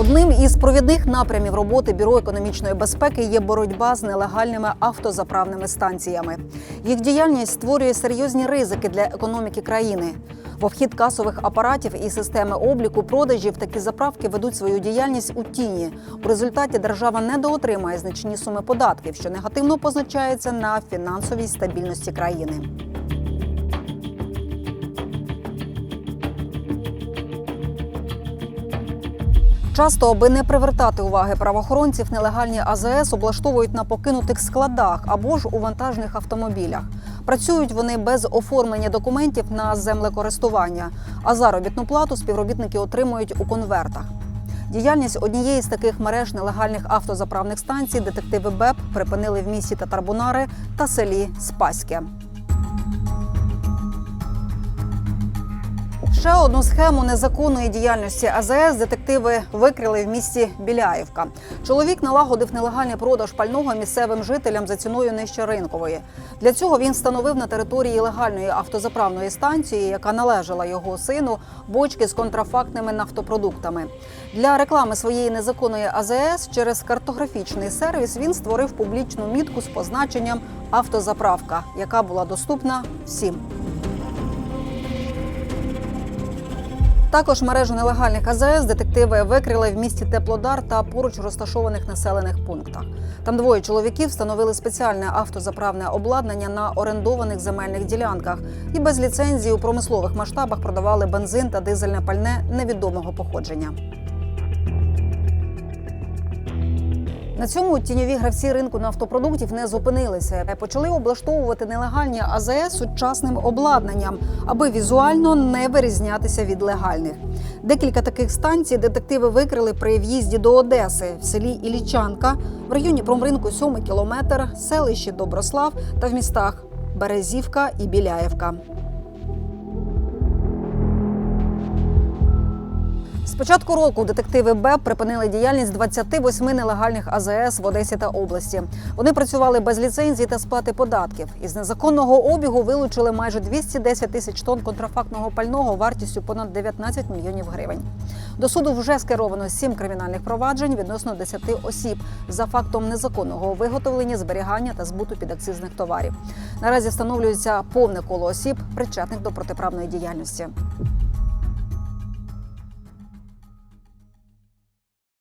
Одним із провідних напрямів роботи бюро економічної безпеки є боротьба з нелегальними автозаправними станціями. Їх діяльність створює серйозні ризики для економіки країни. В обхід касових апаратів і системи обліку продажів такі заправки ведуть свою діяльність у тіні. У результаті держава недоотримає значні суми податків, що негативно позначається на фінансовій стабільності країни. Часто, аби не привертати уваги правоохоронців, нелегальні АЗС облаштовують на покинутих складах або ж у вантажних автомобілях. Працюють вони без оформлення документів на землекористування, а заробітну плату співробітники отримують у конвертах. Діяльність однієї з таких мереж нелегальних автозаправних станцій детективи БЕП припинили в місті Татарбунари та селі Спаське. Ще одну схему незаконної діяльності АЗС детективи викрили в місті Біляївка. Чоловік налагодив нелегальний продаж пального місцевим жителям за ціною нижче ринкової. Для цього він встановив на території легальної автозаправної станції, яка належала його сину, бочки з контрафактними нафтопродуктами. Для реклами своєї незаконної АЗС через картографічний сервіс він створив публічну мітку з позначенням автозаправка, яка була доступна всім. Також мережу нелегальних АЗС детективи викрили в місті Теплодар та поруч розташованих населених пунктах. Там двоє чоловіків встановили спеціальне автозаправне обладнання на орендованих земельних ділянках і без ліцензії у промислових масштабах продавали бензин та дизельне пальне невідомого походження. На цьому тіньові гравці ринку нафтопродуктів не зупинилися. Почали облаштовувати нелегальні АЗС сучасним обладнанням, аби візуально не вирізнятися від легальних. Декілька таких станцій детективи викрили при в'їзді до Одеси в селі Ілічанка, в районі промринку 7 кілометр, селищі Доброслав та в містах Березівка і Біляєвка. Початку року детективи БЕП припинили діяльність 28 нелегальних АЗС в Одесі та області. Вони працювали без ліцензії та сплати податків. Із незаконного обігу вилучили майже 210 тисяч тонн контрафактного пального вартістю понад 19 мільйонів гривень. До суду вже скеровано сім кримінальних проваджень відносно 10 осіб за фактом незаконного виготовлення, зберігання та збуту підакцизних товарів. Наразі встановлюється повне коло осіб, причетних до протиправної діяльності.